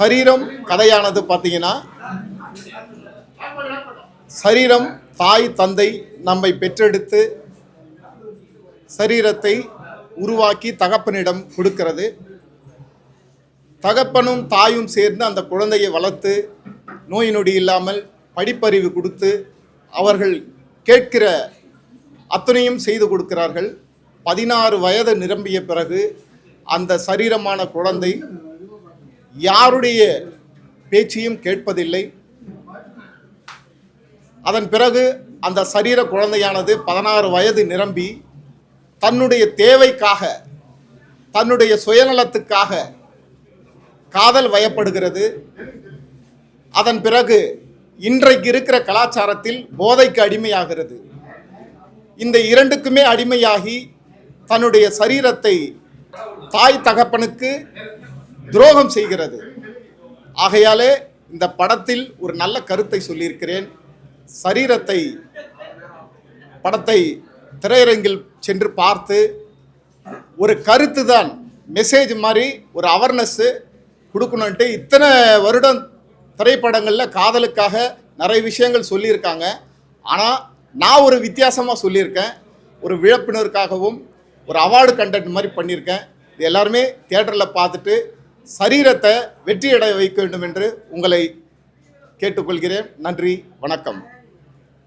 சரீரம் கதையானது பார்த்தீங்கன்னா சரீரம் தாய் தந்தை நம்மை பெற்றெடுத்து சரீரத்தை உருவாக்கி தகப்பனிடம் கொடுக்கிறது. தகப்பனும் தாயும் சேர்ந்து அந்த குழந்தையை வளர்த்து நோய் நொடி இல்லாமல் படிப்பறிவு கொடுத்து அவர்கள் கேட்கிற அத்தனையும் செய்து கொடுக்கிறார்கள். பதினாறு வயது நிரம்பிய பிறகு அந்த சரீரமான குழந்தை யாருடைய பேச்சையும் கேட்பதில்லை. அதன் பிறகு அந்த சரீர குழந்தையானது பதினாறு வயது நிரம்பி தன்னுடைய தேவைக்காக தன்னுடைய சுயநலத்துக்காக காதல் வயப்படுகிறது. அதன் பிறகு இன்றைக்கு இருக்கிற கலாச்சாரத்தில் போதைக்கு அடிமையாகிறது. இந்த இரண்டுக்குமே அடிமையாகி தன்னுடைய சரீரத்தை தாய் தகப்பனுக்கு துரோகம் செய்கிறது. ஆகையாலே இந்த படத்தில் ஒரு நல்ல கருத்தை சொல்லியிருக்கிறேன். சரீரத்தை படத்தை திரையரங்கில் சென்று பார்த்து ஒரு கருத்து தான் மெசேஜ் மாதிரி ஒரு அவர்னஸ்ஸு கொடுக்கணுன்ட்டு இத்தனை வருடம் திரைப்படங்களில் காதலுக்காக நிறைய விஷயங்கள் சொல்லியிருக்காங்க. ஆனால் நான் ஒரு வித்தியாசமாக சொல்லியிருக்கேன். ஒரு விழப்பினருக்காகவும் ஒரு அவார்டு கண்டென்ட் மாதிரி பண்ணியிருக்கேன். இது எல்லாருமே தேட்டரில் பார்த்துட்டு சரீரத்தை வெற்றியடைய வைக்க வேண்டும் என்று உங்களை கேட்டுக்கொள்கிறேன். நன்றி வணக்கம்.